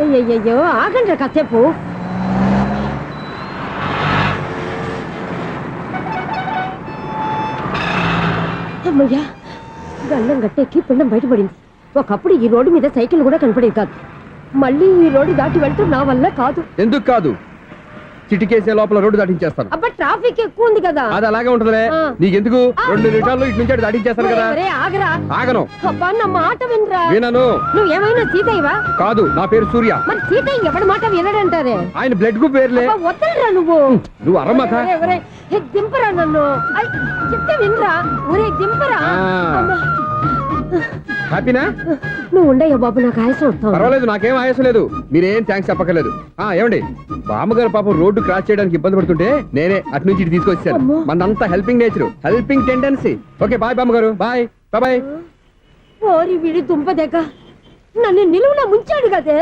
అయ్యయ్యో ఆగండి కాసేపు. అమ్మయ్యా గల్లం గట్టెక్కి పిండం బయటపడింది. ఒకప్పుడు ఈ రోడ్డు మీద సైకిల్ కూడా కనపడేది కాదు. మళ్ళీ ఈ రోడ్డు దాటి వెళ్తే నా వల్ల కాదు. ఎందుకు కాదు? చిటికేసే లోపల రోడ్డు దాటించేస్తాను. అబ్బా ట్రాఫిక్ ఎక్కువ ఉంది కదా. అది అలాగే ఉంటదిలే. నీకెందుకు? రెండు నిమిషాల్లో ఇటు నుంచి దాటించేస్తాను కదా. ఒరే, ఆగరా. ఆగను. అబ్బా నా మాట వినరా? వినను. నువ్వు ఏమైనా సీతయ్యవా? కాదు నా పేరు సూర్య. మరి సీతయ్య ఎవడి మాట వినడంటారే? ఆయన బ్లడ్ గ్రూప్ పేర్లే. అబ్బా, వదలరా నువ్వు? నువ్వు అరమ్మక. ఒరే, ఒరే, ఏ, దింపరా నన్ను? ఐ, చెప్తే వినరా? ఒరే దింపరా? ఆ. అమ్మా. హ్యాపీనా? నువ్వు ఉండయ్యా బాబు నాకు ఆయాసం వస్తావు పర్వాలేదు నాకేం ఆయాసం లేదు. మీరేం థ్యాంక్స్ చెప్పక్కర్లేదు. ఆ ఏమండి? బామ్మగారు పాపం రోడ్డు క్రాస్ చేయడానికి ఇబ్బంది పడుతుంటే నేనే అటు నుంచి ఇటు తీసుకొచ్చాను అమ్మో. మనంతా helping nature helping tendency okay bye బామ్మగారు. బాయ్ బాయ్ ఓరి విడి దుంపదెగ నన్ను నిలువున ముంచాడు కదే.